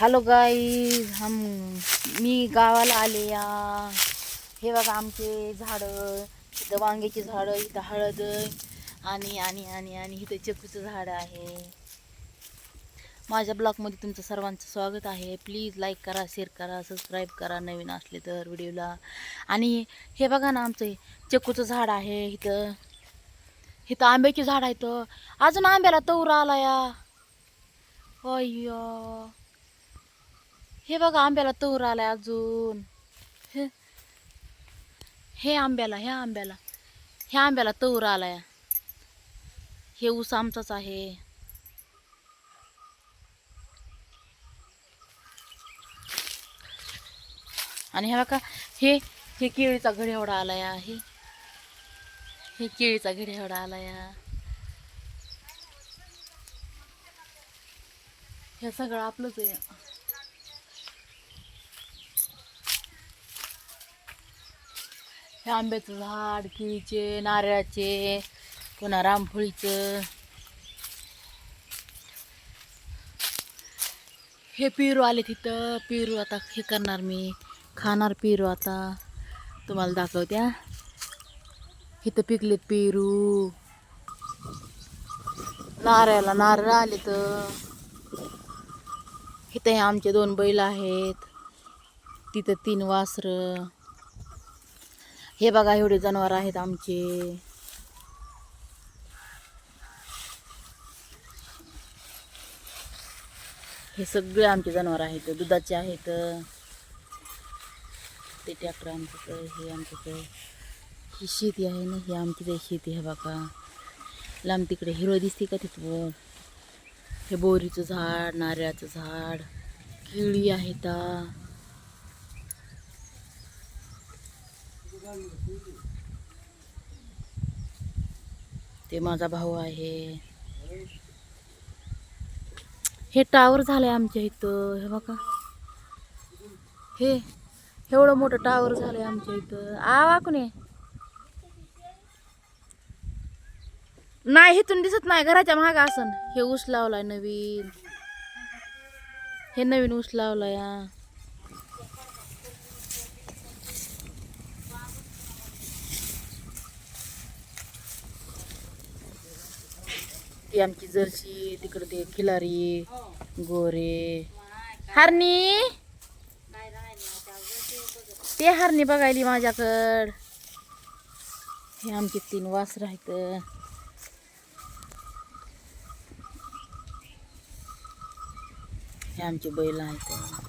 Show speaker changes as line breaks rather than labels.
Hello गाई हम मी गावाला आले या. हे बघा आमचे झाडं इथं वांग्याची झाडं इथं हळद आणि आणि आणि आणि इथं चकूचं झाड आहे. माझ्या ब्लॉगमध्ये तुमचं सर्वांचं स्वागत आहे. प्लीज लाईक करा शेअर करा सबस्क्राईब करा नवीन असले तर व्हिडिओला आणि हे बघा ना आमचं चकूचं झाड आहे इथं. इथं आंब्याची झाड आहे तर अजून आंब्याला तवरा आला या. अय्या. हे बघा आंब्याला तूर आलाय अजून. हे हे आंब्याला ह्या आंब्याला. ह्या आंब्याला तूर आलाय. हे ऊस आमचाच आहे. आणि हे बघा हे हे केळीचा घड एवढा आलाय आहे. हे केळीचा घड एवढा आलाय. हे सगळं आपलंच आहे. हे आंब्याचं झाड केळीचे नारळाचे पुन्हा रामफळीचं हे पेरू आले तिथं. पेरू आता हे करणार मी. खाणार पेरू आता. तुम्हाला दाखवत्या इथं पिकलेत पेरू. नारळाला नारळ आले तर इथं हे आमचे दोन बैल आहेत. तिथं तीन वासरं. हे बघा एवढे जनावर आहेत आमचे. हे सगळे आमचे जनावर आहेत. दुधाचे आहेत. ते ट्रॅक्टर आमचं हे आमचं ही शेती आहे ना ही आमची ते शेती आहे बघा. लांब तिकडे हिरवं दिसते का तिथं? हे बोरीचं झाड नारळाचं झाड. केळी आहेत. ते माझा भाऊ आहे. हे टावर झालंय आमच्या इथं. हे बघा. हे एवढं मोठं टावर झालंय आमच्या इथं. आवा कोणी नाही इथून दिसत नाही. घराच्या महाग असन. हे ऊस लावलाय नवीन. हे नवीन ऊस लावलाय हा. ती आमची जर्सी तिकडे ते खिलारी गोरे. हरणी ते हरणी बघायली माझ्याकड. हे आमचे तीन वासर आहेत. हे आमचे बैल आहेत.